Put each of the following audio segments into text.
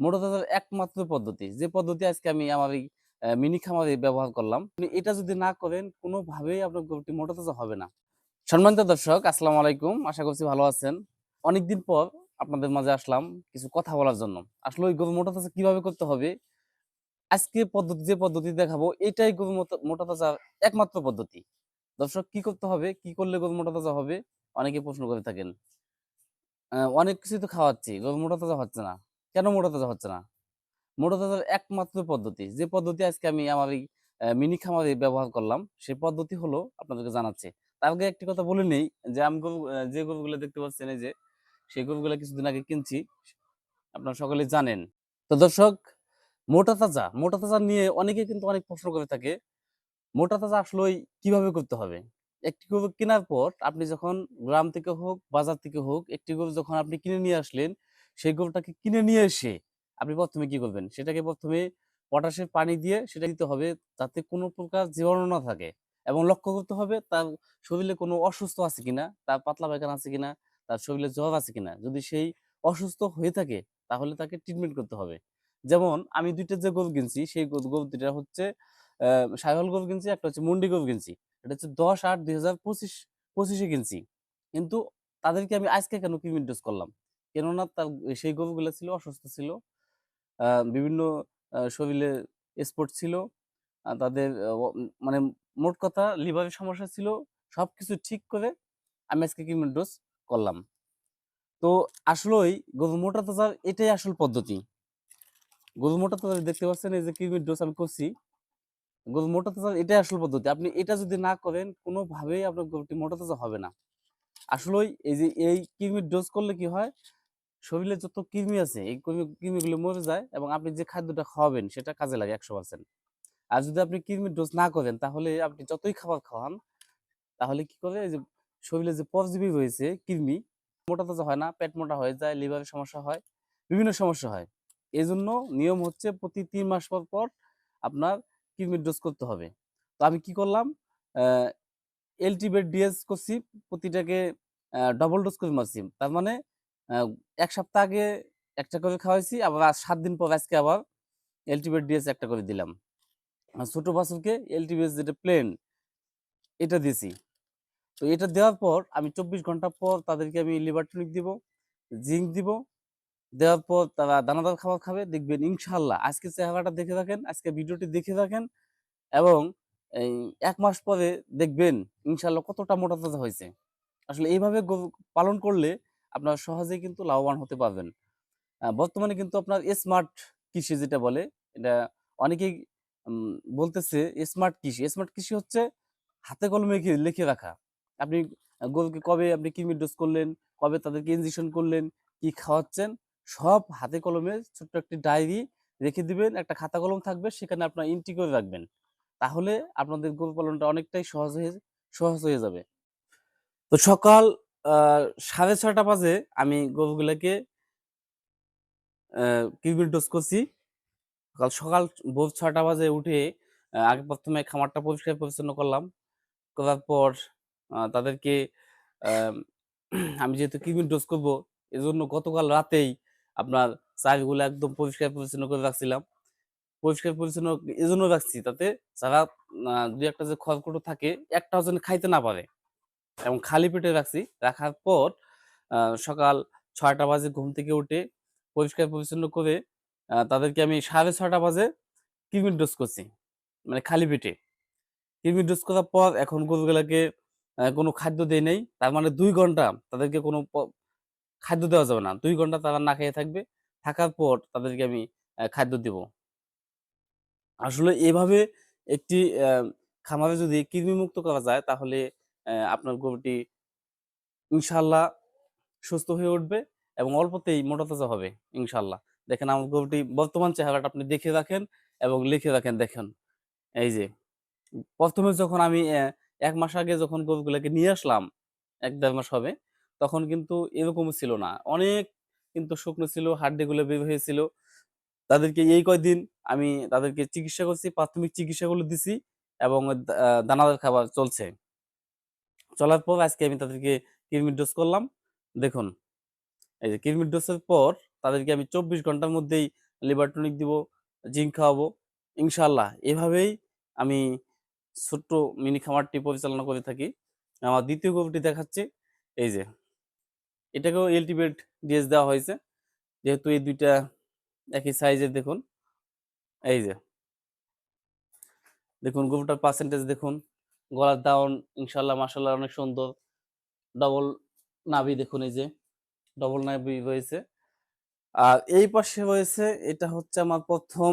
মোটা তাজার একমাত্র পদ্ধতি। যে পদ্ধতি আজকে আমি আমার এই মিনি খামারে ব্যবহার করলাম এটা যদি না করেন, কোনোভাবেই আপনার গরুটি মোটা তাজা হবে না। সম্মানিত দর্শক, আসসালামু আলাইকুম। আশা করছি ভালো আছেন। অনেকদিন পর আপনাদের মাঝে আসলাম কিছু কথা বলার জন্য। আসলে ওই গরু মোটা তাজা কীভাবে করতে হবে? আজকে পদ্ধতি, যে পদ্ধতি দেখাবো, এটাই গরু মোটা- তাজার একমাত্র পদ্ধতি। দর্শক, কি করতে হবে? কি করলে গরু মোটা তাজা হবে? অনেকে প্রশ্ন করে থাকেন। অনেক কিছু তো খাওয়াচ্ছি, গরু মোটা তাজা হচ্ছে না। কেন মোটা তাজা হচ্ছে না? মোটা তাজার একমাত্র পদ্ধতি, যে পদ্ধতি আজকে আমি আমার এই মিনি খামারে ব্যবহার করলাম সেই পদ্ধতি হলো আপনাদেরকে জানাচ্ছি। তার আগে একটি কথা বলে নেই, যে আমি গরু যে গরুগুলো দেখতে পাচ্ছেন এই যে, সেই গরুগুলো কিছুদিন আগে কিনছি, আপনারা সকলে জানেন। তো দর্শক, মোটা তাজা মোটা তাজা নিয়ে অনেকে কিন্তু অনেক প্রশ্ন করে থাকে, মোটা তাজা আসলে কীভাবে করতে হবে? একটি গরু কেনার পর আপনি যখন গ্রাম থেকে হোক, বাজার থেকে হোক, একটি গরু যখন আপনি কিনে নিয়ে আসলেন সেই গরুটাকে কিনে নিয়ে এসে আপনি প্রথমে কি করবেন? সেটাকে প্রথমে পটাশের পানি দিয়ে সেটা দিতে হবে যাতে কোনো প্রকার জীবাণু না থাকে এবং লক্ষ্য করতে হবে তার শরীরে কোনো অসুস্থ আছে কিনা, তার পাতলা পায়খানা আছে কিনা, তার শরীরে জ্বর আছে কিনা। যদি সেই অসুস্থ হয়ে থাকে তাহলে তাকে ট্রিটমেন্ট করতে হবে। যেমন আমি দুইটা যে গরু কিনছি সেই গরু দুইটা হচ্ছে সাইহল গরু কিনছি, একটা হচ্ছে মন্ডি গরু কিনছি। এটা হচ্ছে দশ আট দুই হাজার পঁচিশ, পঁচিশে কিনছি। কিন্তু তাদেরকে আমি আজকে কেন কিমিন ডোজ করলাম? কেননা তার সেই গরুগুলো ছিল, অসুস্থ ছিল। বিভিন্ন শরীরে স্পট ছিল। তাদের মানে মোট কথা লিভারের সমস্যা ছিল। সবকিছু ঠিক করে আমি আজকে কিমিন ডোজ করলাম। তো আসলেই গরু মোটা তাজার এটাই আসল পদ্ধতি। গরু মোটা তাজা দেখতে পাচ্ছেন, এই যে কিমির ডোজ আমি করছি। গরু মোটা তাজা এটাই আসল পদ্ধতি। আপনি এটা যদি না করেন, কোনোভাবেই আপনার গরুটি মোটা তাজা হবে না। আসলেই এই যে এই কৃমির ডোজ করলে কি হয় শরীরে যত কৃমি আছে, এই কৃমি- কৃমিগুলো মরে যায় এবং আপনি যে খাদ্যটা খাওয়াবেন সেটা কাজে লাগে একশো পার্সেন্ট আর যদি আপনি কৃমির ডোজ না করেন, তাহলে আপনি যতই খাবার খাওয়ান, তাহলে কি করে? যে শরীরে যে পরজীবী রয়েছে, কৃমি, মোটা তাজা হয় না, পেট মোটা হয়ে যায় লিভারের সমস্যা হয়, বিভিন্ন সমস্যা হয়। এই জন্য নিয়ম হচ্ছে প্রতি তিন মাস পর পর আপনার কৃমির ডোজ করতে হবে। তো আমি কি করলাম? এলটিবেট ডিএস করছি, প্রতিটাকে ডবল ডোজ করে মারছি। তার মানে এক সপ্তাহ আগে একটা করে খাওয়াইছি, আবার সাত দিন পর আজকে আবার এলটিবেট ডিএস একটা করে দিলাম। ছোট বাছুরকে এলটিবিএস যেটা প্লেন এটা দিয়েছি। তো এটা দেওয়ার পর আমি চব্বিশ ঘণ্টা পর তাদেরকে আমি লিভার টনিক দিব জিঙ্ক দিব, দেওয়ার পর তারা দানাদার খাবার খাবে, দেখবেন ইনশাল্লাহ আজকে চেহারাটা দেখে রাখেন আজকে ভিডিওটি দেখে রাখেন এবং এই এক মাস পরে দেখবেন ইনশাল্লাহ কতটা মোটা তাজা হয়েছে। আসলে এইভাবে পালন করলে আপনারা সহজেই কিন্তু লাভবান হতে পারবেন। বর্তমানে কিন্তু আপনার স্মার্ট কৃষি যেটা বলে, এটা অনেকেই বলতেছে স্মার্ট কৃষি। স্মার্ট কৃষি হচ্ছে হাতে কলমে লিখে রাখা। আপনি গরুকে কবে আপনি কৃমির ডোজ করলেন, কবে তাদেরকে ইঞ্জেকশন করলেন, কি খাওয়াচ্ছেন, সব হাতে কলমে ছোট্ট একটি ডায়েরি রেখে দিবেন, একটা খাতা কলম থাকবে, সেখানে আপনার এন্ট্রি করে রাখবেন। তাহলে আপনাদের গরু পালনটা অনেকটাই সহজ হয়ে সহজ হয়ে যাবে। তো সকাল সাড়ে ছয়টা বাজে আমি গরুগুলোকে কিডনি ডোজ করছি। সকাল সকাল ভোর ছয়টা বাজে উঠে আগে প্রথমে খামারটা পরিষ্কার পরিচ্ছন্ন করলাম। করার পর তাদেরকে আমি যেহেতু কিডনি ডোজ করব, এজন্য গতকাল রাতেই আপনার চালগুলো একদম পরিষ্কার পরিচ্ছন্ন করে রাখছিলাম। পরিষ্কার পরিচ্ছন্ন, এজন্য রাখছি, তাতে যারা দুই একটা যে খড়কুটো থাকে, একটাও যেন খাইতে না পারে। এবং খালি পেটে রাখছি। রাখার পর সকাল ছয়টা বাজে ঘুম থেকে উঠে পরিষ্কার পরিচ্ছন্ন করে তাদেরকে আমি সাড়ে ছয়টা বাজে কিডনি ডোজ করছি মানে খালি পেটে। কিডনি ডোজ করার পর এখন গরুগুলাকে কোনো খাদ্য দেয় নেই। তার মানে দুই ঘণ্টা তাদেরকে কোনো খাদ্য দেওয়া যাবে না। দুই ঘণ্টা তারা না খেয়ে থাকবে। থাকার পর তাদেরকে আমি খাদ্য দিব। আসলে এভাবে একটি খামারে যদি কৃমিমুক্ত করা যায়, তাহলে আপনার গরুটি ইনশাল্লাহ সুস্থ হয়ে উঠবে এবং অল্পতেই মোটা তাজা হবে, ইনশাল্লাহ। দেখেন আমার গরুটি বর্তমান চেহারাটা আপনি দেখে রাখেন এবং লিখে রাখেন, দেখেন। এই যে, প্রথমে যখন আমি এক মাস আগে যখন গরুগুলোকে নিয়ে আসলাম, এক দেড় মাস হবে, তখন কিন্তু এরকম ছিল না। অনেক কিন্তু শুকনো ছিল, হাড্ডিগুলো বের হয়েছিল। তাদেরকে এই কয়দিন আমি তাদেরকে চিকিৎসা করছি, প্রাথমিক চিকিৎসাগুলো দিছি এবং দানাদার খাবার চলছে। চলার পর আজকে আমি তাদেরকে কৃমির ডোজ করলাম। দেখুন, এই যে কৃমির ডোজের পর তাদেরকে আমি চব্বিশ ঘণ্টার মধ্যেই লিভার টনিক দিব জিঙ্ক খাওয়াবো। ইনশাল্লাহ এভাবেই আমি ছোট্ট মিনি খামারটি পরিচালনা করে থাকি। আমার দ্বিতীয় গরুটি দেখাচ্ছি, এই যে। এটাকেও এলটিভেট ডিএস দেওয়া হয়েছে। যেহেতু এই দুইটা একই সাইজের দেখুন, এই যে। দেখুন, গরুটার পার্সেন্টেজ দেখুন গলার দাউন ইনশাল্লাহ মাসাল্লাহ অনেক সুন্দর। ডবল নাভি দেখুন এই যে ডবল নাভি রয়েছে। আর এই পাশে রয়েছে, এটা হচ্ছে আমার প্রথম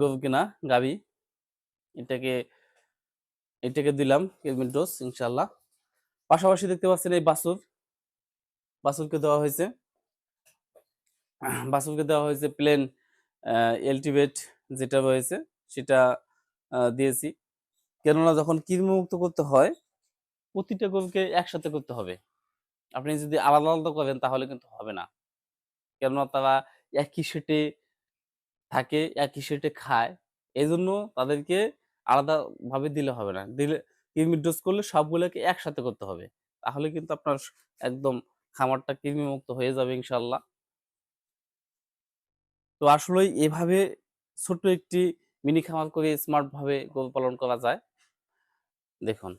গরু কিনা গাবি এটাকে এটাকে দিলাম কেলমিন্টোস ইনশাল্লাহ। পাশাপাশি দেখতে পাচ্ছেন এই বাসুর। বাসুরকে দেওয়া হয়েছে। বাসুরকে দেওয়া হয়েছে প্লেন এলটিভেট যেটা রয়েছে, সেটা দিয়েছি। কেননা যখন কৃমিমুক্ত করতে হয়, প্রতিটা গরুকে একসাথে করতে হবে। আপনি যদি আলাদা আলাদা করেন তাহলে কিন্তু হবে না। কেননা তারা একই সেটে থাকে, একই সেটে খায়। এই জন্য তাদেরকে আলাদা ভাবে দিলে হবে না। দিলে কৃমি ডোজ করলে সবগুলোকে একসাথে করতে হবে। তাহলে কিন্তু আপনার একদম খামারটা কৃমিমুক্ত হয়ে যাবে ইনশাল্লাহ তো আসলেই এভাবে ছোট্ট একটি মিনি খামার করে স্মার্টভাবে গরু পালন করা যায়। দেখুন